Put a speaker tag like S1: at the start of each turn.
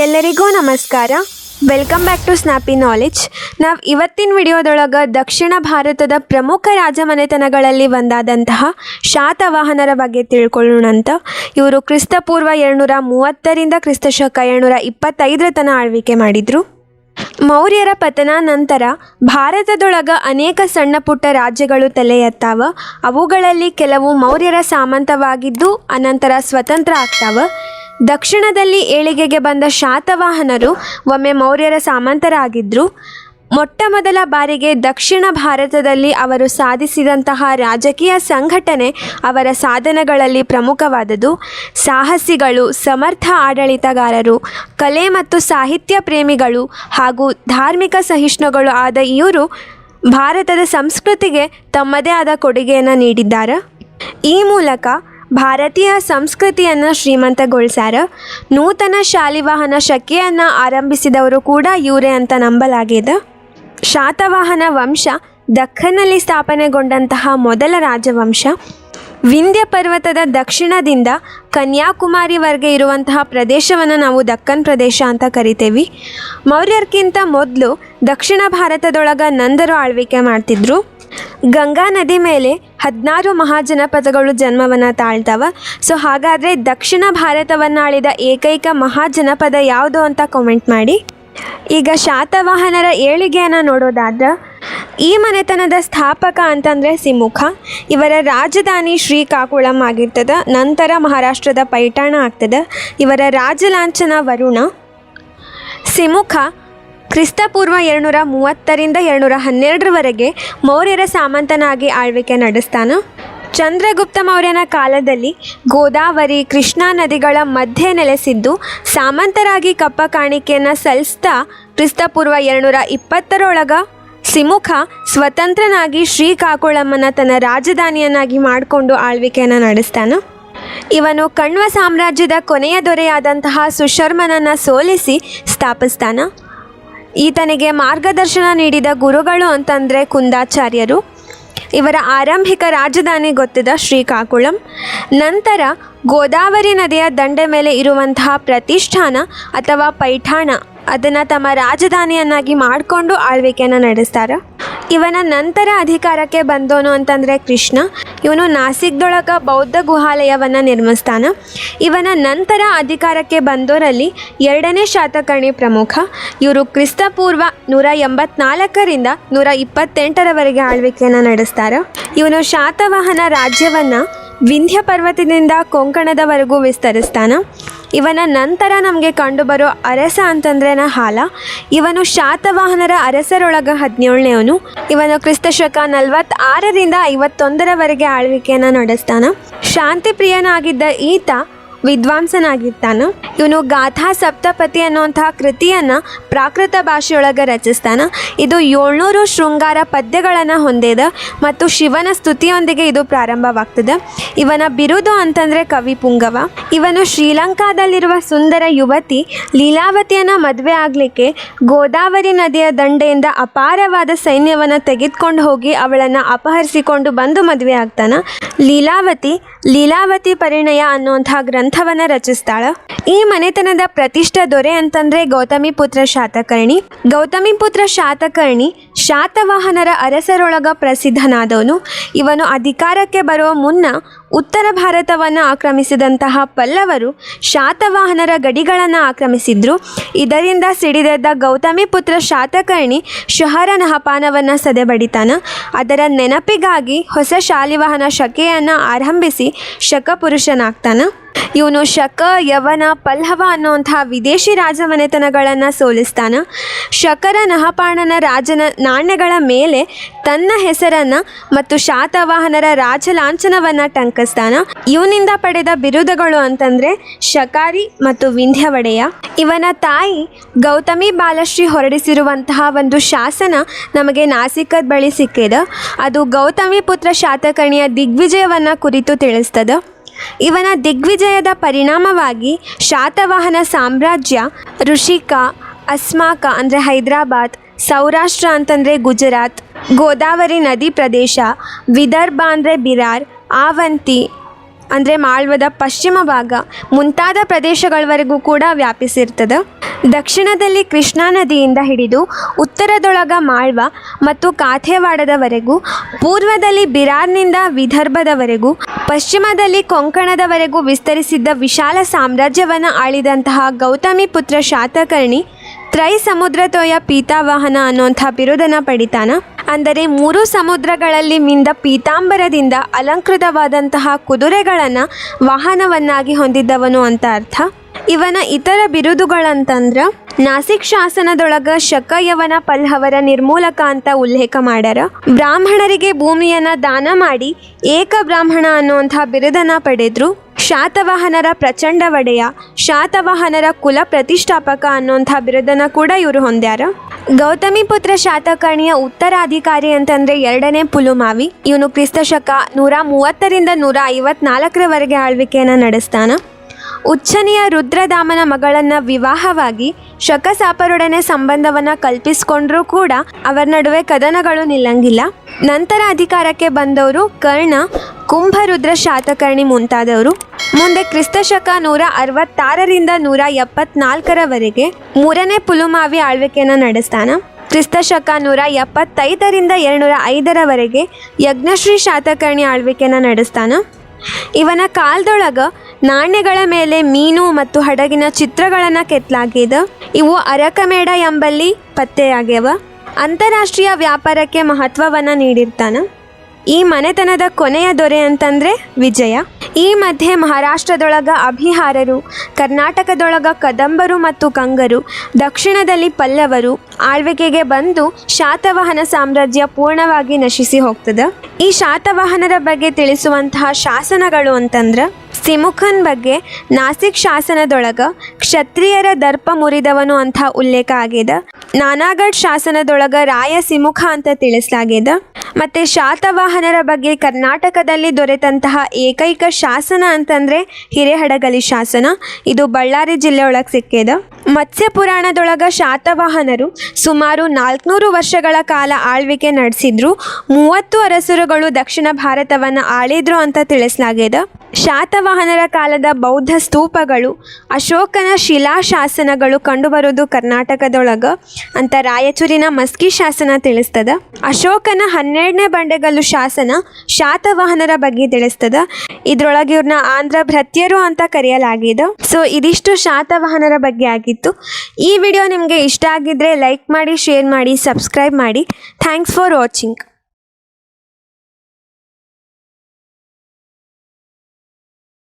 S1: ಎಲ್ಲರಿಗೂ ನಮಸ್ಕಾರ. Welcome back to snappy knowledge ನಾವು ಇವತ್ತಿನ ವಿಡಿಯೋದೊಳಗೆ ದಕ್ಷಿಣ ಭಾರತದ ಪ್ರಮುಖ ರಾಜಮನೆತನಗಳಲ್ಲಿ ಒಂದಾದಂತಹ ಶಾತವಾಹನರ ಬಗ್ಗೆ ತಿಳ್ಕೊಳ್ಳೋಣಂತ. ಇವರು ಕ್ರಿಸ್ತಪೂರ್ವ ಏಳ್ನೂರ ಮೂವತ್ತರಿಂದ ಕ್ರಿಸ್ತಶಕ ಏಳ್ನೂರ ಇಪ್ಪತ್ತೈದರ ತನ ಆಳ್ವಿಕೆ ಮಾಡಿದರು. ಮೌರ್ಯರ ಪತನ ನಂತರ ಭಾರತದೊಳಗ ಅನೇಕ ಸಣ್ಣ ಪುಟ್ಟ ರಾಜ್ಯಗಳು ತಲೆ ಎತ್ತಾವ ಅವುಗಳಲ್ಲಿ ಕೆಲವು ಮೌರ್ಯರ ಸಾಮಂತವಾಗಿದ್ದು, ಅನಂತರ ಸ್ವತಂತ್ರ ಆಗ್ತಾವ. ದಕ್ಷಿಣದಲ್ಲಿ ಏಳಿಗೆಗೆ ಬಂದ ಶಾತವಾಹನರು ಒಮ್ಮೆ ಮೌರ್ಯರ ಸಾಮಂತರಾಗಿದ್ದರು ಮೊಟ್ಟ ಮೊದಲ ಬಾರಿಗೆ ದಕ್ಷಿಣ ಭಾರತದಲ್ಲಿ ಅವರು ಸಾಧಿಸಿದಂತಹ ರಾಜಕೀಯ ಸಂಘಟನೆ ಅವರ ಸಾಧನಗಳಲ್ಲಿ ಪ್ರಮುಖವಾದದು ಸಾಹಸಿಗಳು, ಸಮರ್ಥ ಆಡಳಿತಗಾರರು, ಕಲೆ ಮತ್ತು ಸಾಹಿತ್ಯ ಪ್ರೇಮಿಗಳು ಹಾಗೂ ಧಾರ್ಮಿಕ ಸಹಿಷ್ಣುಗಳು ಆದ ಇವರು ಭಾರತದ ಸಂಸ್ಕೃತಿಗೆ ತಮ್ಮದೇ ಆದ ಕೊಡುಗೆಯನ್ನು ನೀಡಿದ್ದಾರೆ. ಈ ಮೂಲಕ ಭಾರತೀಯ ಸಂಸ್ಕೃತಿಯನ್ನು ಶ್ರೀಮಂತಗೊಳಿಸ್ಯಾರ. ನೂತನ ಶಾಲಿವಾಹನ ಶಕೆಯನ್ನು ಆರಂಭಿಸಿದವರು ಕೂಡ ಇವರೇ ಅಂತ ನಂಬಲಾಗಿದೆ ಶಾತವಾಹನ ವಂಶ ದಖ್ಖನ್ನಲ್ಲಿ ಸ್ಥಾಪನೆಗೊಂಡಂತಹ ಮೊದಲ ರಾಜವಂಶ. ವಿಂಧ್ಯ ಪರ್ವತದ ದಕ್ಷಿಣದಿಂದ ಕನ್ಯಾಕುಮಾರಿವರೆಗೆ ಇರುವಂತಹ ಪ್ರದೇಶವನ್ನು ನಾವು ದಕ್ಕನ್ ಪ್ರದೇಶ ಅಂತ ಕರಿತೇವೆ. ಮೌರ್ಯರ್ಕಿಂತ ಮೊದಲು ದಕ್ಷಿಣ ಭಾರತದೊಳಗ ನಂದರು ಆಳ್ವಿಕೆ ಮಾಡ್ತಿದ್ರು. ಗಂಗಾ ನದಿ ಮೇಲೆ ಹದಿನಾರು ಮಹಾಜನಪದಗಳು ಜನ್ಮವನ್ನು ತಾಳ್ತಾವ. ಸೊ ಹಾಗಾದರೆ ದಕ್ಷಿಣ ಭಾರತವನ್ನಾಳಿದ ಏಕೈಕ ಮಹಾಜನಪದ ಯಾವುದು ಅಂತ ಕಾಮೆಂಟ್ ಮಾಡಿ. ಈಗ ಶಾತವಾಹನರ ಏಳಿಗೆಯನ್ನು ನೋಡೋದಾದ್ರೆ ಈ ಮನೆತನದ ಸ್ಥಾಪಕ ಅಂತಂದರೆ ಸಿಮುಖ. ಇವರ ರಾಜಧಾನಿ ಶ್ರೀಕಾಕುಳಂ ಆಗಿರ್ತದೆ, ನಂತರ ಮಹಾರಾಷ್ಟ್ರದ ಪೈಠಾಣ ಆಗ್ತದೆ, ಇವರ ರಾಜಲಾಂಛನ ವರುಣ. ಸಿಮುಖ ಕ್ರಿಸ್ತಪೂರ್ವ ಎರಡುನೂರ ಮೂವತ್ತರಿಂದ ಎರಡುನೂರ ಹನ್ನೆರಡರವರೆಗೆ ಮೌರ್ಯರ ಸಾಮಂತನಾಗಿ ಆಳ್ವಿಕೆ ನಡೆಸ್ತಾನೆ. ಚಂದ್ರಗುಪ್ತ ಮೌರ್ಯನ ಕಾಲದಲ್ಲಿ ಗೋದಾವರಿ, ಕೃಷ್ಣಾ ನದಿಗಳ ಮಧ್ಯೆ ನೆಲೆಸಿದ್ದು, ಸಾಮಂತರಾಗಿ ಕಪ್ಪ ಕಾಣಿಕೆಯನ್ನು ಸಲ್ಲಿಸ್ತಾ ಕ್ರಿಸ್ತಪೂರ್ವ ಎರಡುನೂರ ಇಪ್ಪತ್ತರೊಳಗ ಸಿಮುಖ ಸ್ವತಂತ್ರನಾಗಿ ಶ್ರೀ ಶ್ರೀಕಾಕುಳಮ್ಮನ ತನ್ನ ರಾಜಧಾನಿಯನ್ನಾಗಿ ಮಾಡಿಕೊಂಡು ಆಳ್ವಿಕೆಯನ್ನು ನಡೆಸ್ತಾನೆ. ಇವನು ಕಣ್ವ ಸಾಮ್ರಾಜ್ಯದ ಕೊನೆಯ ದೊರೆಯಾದಂತಹ ಸುಶರ್ಮನನ್ನು ಸೋಲಿಸಿ ಸ್ಥಾಪಿಸ್ತಾನ. ಈತನಿಗೆ ಮಾರ್ಗದರ್ಶನ ನೀಡಿದ ಗುರುಗಳು ಅಂತಂದರೆ ಕುಂದಾಚಾರ್ಯರು. ಇವರ ಆರಂಭಿಕ ರಾಜಧಾನಿ ಗೊತ್ತಿದ ಶ್ರೀಕಾಕುಳಂ ನಂತರ ಗೋದಾವರಿ ನದಿಯ ದಂಡೆ ಮೇಲೆ ಇರುವಂತಹ ಪ್ರತಿಷ್ಠಾನ ಅಥವಾ ಪೈಠಾಣ ಅದನ್ನು ತಮ್ಮ ರಾಜಧಾನಿಯನ್ನಾಗಿ ಮಾಡಿಕೊಂಡು ಆಳ್ವಿಕೆಯನ್ನು ನಡೆಸ್ತಾರೆ? ಇವನ ನಂತರ ಅಧಿಕಾರಕ್ಕೆ ಬಂದೋನು ಅಂತಂದರೆ ಕೃಷ್ಣ. ಇವನು ನಾಸಿಕ್ದೊಳಗೆ ಬೌದ್ಧ ಗುಹಾಲಯವನ್ನು ನಿರ್ಮಿಸ್ತಾನೆ. ಇವನ ನಂತರ ಅಧಿಕಾರಕ್ಕೆ ಬಂದೋರಲ್ಲಿ ಎರಡನೇ ಶಾತಕರ್ಣಿ ಪ್ರಮುಖ. ಇವರು ಕ್ರಿಸ್ತಪೂರ್ವ ನೂರ ಎಂಬತ್ನಾಲ್ಕರಿಂದ ನೂರ ಇಪ್ಪತ್ತೆಂಟರವರೆಗೆ ಆಳ್ವಿಕೆಯನ್ನು ನಡೆಸ್ತಾರೆ. ಇವನು ಶಾತವಾಹನ ರಾಜ್ಯವನ್ನು ವಿಂಧ್ಯ ಪರ್ವತದಿಂದ ಕೊಂಕಣದವರೆಗೂ ವಿಸ್ತರಿಸ್ತಾನ. ಇವನ ನಂತರ ನಮಗೆ ಕಂಡುಬರೋ ಅರಸ ಅಂತಂದ್ರೆನ ಹಾಲ. ಇವನು ಶಾತವಾಹನರ ಅರಸರೊಳಗ ಹದಿನೇಳನೇವನು ಇವನು ಕ್ರಿಸ್ತಶಕ ನಲವತ್ತಾರರಿಂದ ಐವತ್ತೊಂದರವರೆಗೆ ಆಳ್ವಿಕೆಯನ್ನು ನಡೆಸ್ತಾನ. ಶಾಂತಿ ಪ್ರಿಯನಾಗಿದ್ದ ಈತ ವಿದ್ವಾಂಸನಾಗಿರ್ತಾನ. ಇವನು ಗಾಥಾ ಸಪ್ತಪತಿ ಅನ್ನುವಂತಹ ಕೃತಿಯನ್ನು ಪ್ರಾಕೃತ ಭಾಷೆಯೊಳಗೆ ರಚಿಸ್ತಾನ. ಇದು ಏಳ್ನೂರು ಶೃಂಗಾರ ಪದ್ಯಗಳನ್ನು ಹೊಂದಿದ ಮತ್ತು ಶಿವನ ಸ್ತುತಿಯೊಂದಿಗೆ ಇದು ಪ್ರಾರಂಭವಾಗ್ತದೆ. ಇವನ ಬಿರುದು ಅಂತಂದರೆ ಕವಿ ಪುಂಗವ. ಇವನು ಶ್ರೀಲಂಕಾದಲ್ಲಿರುವ ಸುಂದರ ಯುವತಿ ಲೀಲಾವತಿಯನ್ನು ಮದುವೆ ಆಗಲಿಕ್ಕೆ ಗೋದಾವರಿ ನದಿಯ ದಂಡೆಯಿಂದ ಅಪಾರವಾದ ಸೈನ್ಯವನ್ನು ತೆಗೆದುಕೊಂಡು ಹೋಗಿ ಅವಳನ್ನು ಅಪಹರಿಸಿಕೊಂಡು ಬಂದು ಮದುವೆ ಆಗ್ತಾನೆ. ಲೀಲಾವತಿ ಲೀಲಾವತಿ ಪರಿಣಯ ಅನ್ನುವಂತಹ ಗ್ರಂಥವನ್ನು ರಚಿಸ್ತಾಳೆ. ಈ ಮನೆತನದ ಪ್ರತಿಷ್ಠ ದೊರೆ ಅಂತಂದ್ರೆ ಗೌತಮಿ ಪುತ್ರ ಶಾತಕರ್ಣಿ ಗೌತಮಿ ಪುತ್ರ ಶಾತಕರ್ಣಿ ಶಾತವಾಹನರ ಅರಸರೊಳಗ ಪ್ರಸಿದ್ಧನಾದವನು. ಇವನು ಅಧಿಕಾರಕ್ಕೆ ಬರುವ ಮುನ್ನ ಉತ್ತರ ಭಾರತವನ್ನು ಆಕ್ರಮಿಸಿದಂತಹ ಪಲ್ಲವರು ಶಾತವಾಹನರ ಗಡಿಗಳನ್ನು ಆಕ್ರಮಿಸಿದ್ರು. ಇದರಿಂದ ಸಿಡಿದೆದ್ದ ಗೌತಮಿ ಪುತ್ರ ಶಾತಕರ್ಣಿ ಶಹರ ನಹಪಾನವನ್ನು ಸದೆಬಡಿತಾನ. ಅದರ ನೆನಪಿಗಾಗಿ ಹೊಸ ಶಾಲಿವಾಹನ ಶಕೆಯನ್ನು ಆರಂಭಿಸಿ ಶಕಪುರುಷನಾಗ್ತಾನ. ಇವನು ಶಕ, ಯವನ ಪಲ್ಲವ ಅನ್ನುವಂತಹ ವಿದೇಶಿ ರಾಜಮನೆತನಗಳನ್ನು ಸೋಲಿಸ್ತಾನ. ಶಕರ ನಹಪಾಣನ ರಾಜನ ನಾಣ್ಯಗಳ ಮೇಲೆ ತನ್ನ ಹೆಸರನ್ನು ಮತ್ತು ಶಾತವಾಹನರ ರಾಜಲಾಂಛನವನ್ನು ಟಂಕಿಸ್ತಾನ ಇವನಿಂದ ಪಡೆದ ಬಿರುದುಗಳು ಅಂತಂದ್ರೆ ಶಕಾರಿ ಮತ್ತು ವಿಂಧ್ಯ ಒಡೆಯ. ಇವನ ತಾಯಿ ಗೌತಮಿ ಬಾಲಶ್ರೀ ಹೊರಡಿಸಿರುವಂತಹ ಒಂದು ಶಾಸನ ನಮಗೆ ನಾಸಿಕದ ಬಳಿ ಸಿಕ್ಕಿದೆ. ಅದು ಗೌತಮಿ ಪುತ್ರ ಶಾತಕರ್ಣಿಯ ದಿಗ್ವಿಜಯವನ್ನ ಕುರಿತು ತಿಳಿಸ್ತದ. ಇವನ ದಿಗ್ವಿಜಯದ ಪರಿಣಾಮವಾಗಿ ಶಾತವಾಹನ ಸಾಮ್ರಾಜ್ಯ ಋಷಿಕ, ಅಸ್ಮಾಕ ಅಂದರೆ ಹೈದರಾಬಾದ್, ಸೌರಾಷ್ಟ್ರ ಅಂತಂದರೆ ಗುಜರಾತ್, ಗೋದಾವರಿ ನದಿ ಪ್ರದೇಶ, ವಿದರ್ಭ ಅಂದರೆ ಬಿರಾರ್ ಆವಂತಿ, ಅಂದರೆ ಮಾಳ್ವದ ಪಶ್ಚಿಮ ಭಾಗ, ಮುಂತಾದ ಪ್ರದೇಶಗಳವರೆಗೂ ಕೂಡ ವ್ಯಾಪಿಸಿರ್ತದೆ. ದಕ್ಷಿಣದಲ್ಲಿ ಕೃಷ್ಣಾ ನದಿಯಿಂದ ಹಿಡಿದು ಉತ್ತರದೊಳಗ ಮಾಳ್ವ ಮತ್ತು ಕಾಥೇವಾಡದವರೆಗೂ, ಪೂರ್ವದಲ್ಲಿ ಬಿರಾರ್ನಿಂದ ವಿದರ್ಭದವರೆಗೂ, ಪಶ್ಚಿಮದಲ್ಲಿ ಕೊಂಕಣದವರೆಗೂ ವಿಸ್ತರಿಸಿದ್ದ ವಿಶಾಲ ಸಾಮ್ರಾಜ್ಯವನ್ನು ಆಳಿದಂತಹ ಗೌತಮಿ ಪುತ್ರ ಶಾತಕರ್ಣಿ ತ್ರೈ ಸಮುದ್ರತೋಯ ಪೀತಾವಾಹನ ಅನ್ನುವಂಥ ಬಿರುದನ್ನು ಪಡಿತಾನ. ಅಂದರೆ ಮೂರು ಸಮುದ್ರಗಳಲ್ಲಿ ಮಿಂದ ಪೀತಾಂಬರದಿಂದ ಅಲಂಕೃತವಾದಂತಹ ಕುದುರೆಗಳನ್ನು ವಾಹನವನ್ನಾಗಿ ಹೊಂದಿದ್ದವನು ಅಂತ ಅರ್ಥ. ಇವನ ಇತರ ಬಿರುದುಗಳಂತಂದ್ರೆ ನಾಸಿಕ್ ಶಾಸನದೊಳಗ ಶಕಯವನ ಪಲ್ಹವರ ನಿರ್ಮೂಲಕ ಅಂತ ಉಲ್ಲೇಖ ಮಾಡ್ಯಾರ. ಬ್ರಾಹ್ಮಣರಿಗೆ ಭೂಮಿಯನ್ನ ದಾನ ಮಾಡಿ ಏಕ ಬ್ರಾಹ್ಮಣ ಅನ್ನುವಂಥ ಬಿರುದನ್ನ ಪಡೆದ್ರು. ಶಾತವಾಹನರ ಪ್ರಚಂಡ ಒಡೆಯ, ಶಾತವಾಹನರ ಕುಲ ಪ್ರತಿಷ್ಠಾಪಕ ಅನ್ನುವಂಥ ಬಿರುದನ್ನು ಕೂಡ ಇವರು ಹೊಂದ್ಯಾರ. ಗೌತಮಿ ಪುತ್ರ ಶಾತಕರ್ಣಿಯ ಉತ್ತರಾಧಿಕಾರಿ ಅಂತಂದ್ರೆ ಎರಡನೇ ಪುಲುಮಾವಿ. ಇವನು ಕ್ರಿಸ್ತಶಕ ನೂರ ಮೂವತ್ತರಿಂದ ನೂರ ಐವತ್ನಾಲ್ಕರವರೆಗೆ ಆಳ್ವಿಕೆಯನ್ನು ನಡೆಸ್ತಾನ. ಉಚ್ಚನೆಯ ರುದ್ರದಾಮನ ಮಗಳನ್ನ ವಿವಾಹವಾಗಿ ಶಕಸಾಪರೊಡನೆ ಸಂಬಂಧವನ್ನ ಕಲ್ಪಿಸಿಕೊಂಡರೂ ಕೂಡ ಅವರ ನಡುವೆ ಕದನಗಳು ನಿಲ್ಲಂಗಿಲ್ಲ. ನಂತರ ಅಧಿಕಾರಕ್ಕೆ ಬಂದವರು ಕರ್ಣ ಕುಂಭರುದ್ರ ಶಾತಕರ್ಣಿ ಮುಂತಾದವರು ಮುಂದೆ ಕ್ರಿಸ್ತಶಕ ನೂರ ಅರವತ್ತಾರರಿಂದ ನೂರ ಎಪ್ಪತ್ನಾಲ್ಕರವರೆಗೆ ಮೂರನೇ ಪುಲುಮಾವಿ ಆಳ್ವಿಕೆಯನ್ನು ನಡೆಸ್ತಾನ. ಕ್ರಿಸ್ತಶಕ ನೂರ ಎಪ್ಪತ್ತೈದರಿಂದ ಎರಡುನೂರ ಐದರವರೆಗೆ ಯಜ್ಞಶ್ರೀ ಶಾತಕರ್ಣಿ ಆಳ್ವಿಕೆಯನ್ನು ನಡೆಸ್ತಾನ. ಇವನ ಕಾಲದೊಳಗ ನಾಣ್ಯಗಳ ಮೇಲೆ ಮೀನು ಮತ್ತು ಹಡಗಿನ ಚಿತ್ರಗಳನ್ನು ಕೆತ್ತಲಾಗಿದೆ. ಇವು ಅರಕಮೇಡ ಎಂಬಲ್ಲಿ ಪತ್ತೆಯಾಗ್ಯವ. ಅಂತಾರಾಷ್ಟ್ರೀಯ ವ್ಯಾಪಾರಕ್ಕೆ ಮಹತ್ವವನ್ನು ನೀಡಿರ್ತಾನ. ಈ ಮನೆತನದ ಕೊನೆಯ ದೊರೆ ಅಂತಂದ್ರೆ ವಿಜಯ. ಈ ಮಧ್ಯೆ ಮಹಾರಾಷ್ಟ್ರದೊಳಗ ಅಭಿಹಾರರು, ಕರ್ನಾಟಕದೊಳಗ ಕದಂಬರು ಮತ್ತು ಕಂಗರು, ದಕ್ಷಿಣದಲ್ಲಿ ಪಲ್ಲವರು, ಆಳ್ವಿಕೆಗೆ ಬಂದು ಶಾತವಾಹನ ಸಾಮ್ರಾಜ್ಯ ಪೂರ್ಣವಾಗಿ ನಶಿಸಿ ಹೋಗ್ತದೆ. ಈ ಶಾತವಾಹನರ ಬಗ್ಗೆ ತಿಳಿಸುವಂತಹ ಶಾಸನಗಳು ಅಂತಂದ್ರೆ, ಸಿಮುಖನ್ ಬಗ್ಗೆ ನಾಸಿಕ್ ಶಾಸನದೊಳಗ ಕ್ಷತ್ರಿಯರ ದರ್ಪ ಮುರಿದವನು ಅಂತ ಉಲ್ಲೇಖ ಆಗಿದೆ ನಾನಾಗಢ್ ಶಾಸನದೊಳಗ ರಾಯ ಸಿಮುಖ ಅಂತ ತಿಳಿಸಲಾಗಿದೆ ಮತ್ತೆ ಶಾತವಾಹನರ ಬಗ್ಗೆ ಕರ್ನಾಟಕದಲ್ಲಿ ದೊರೆತಂತಹ ಏಕೈಕ ಶಾಸನ ಅಂತಂದ್ರೆ ಹಿರೇಹಡಗಲಿ ಶಾಸನ. ಇದು ಬಳ್ಳಾರಿ ಜಿಲ್ಲೆ ಒಳಗೆ ಸಿಕ್ಕಿದೆ ಮತ್ಸ್ಯ ಪುರಾಣದೊಳಗ ಶಾತವಾಹನರು ಸುಮಾರು ನಾಲ್ಕುನೂರು ವರ್ಷಗಳ ಕಾಲ ಆಳ್ವಿಕೆ ನಡೆಸಿದ್ರು. ಮೂವತ್ತು ಅರಸುರುಗಳು ದಕ್ಷಿಣ ಭಾರತವನ್ನು ಆಳಿದ್ರು ಅಂತ ತಿಳಿಸಲಾಗಿದೆ ಶಾತವಾಹನರ ಕಾಲದ ಬೌದ್ಧ ಸ್ತೂಪಗಳು, ಅಶೋಕನ ಶಿಲಾಶಾಸನಗಳು ಕಂಡುಬರೋದು ಕರ್ನಾಟಕದೊಳಗ. ಅಂತ ರಾಯಚೂರಿನ ಮಸ್ಕಿ ಶಾಸನ ತಿಳಿಸ್ತದ. ಅಶೋಕನ ಹನ್ನೆರಡನೇ ಬಂಡೆಗಲ್ಲು ಶಾಸನ ಶಾತವಾಹನರ ಬಗ್ಗೆ ತಿಳಿಸ್ತದ. ಇದ್ರೊಳಗೆ ಇವ್ರನ್ನ ಆಂಧ್ರ ಭೃತ್ಯರು ಅಂತ ಕರೆಯಲಾಗಿದೆ ಸೊ ಇದಿಷ್ಟು ಶಾತವಾಹನರ ಬಗ್ಗೆ ಆಗಿತ್ತು. ಈ ವಿಡಿಯೋ ನಿಮಗೆ ಇಷ್ಟ ಆಗಿದ್ರೆ ಲೈಕ್ ಮಾಡಿ ಶೇರ್ ಮಾಡಿ ಸಬ್ಸ್ಕ್ರೈಬ್ ಮಾಡಿ. Thanks for watching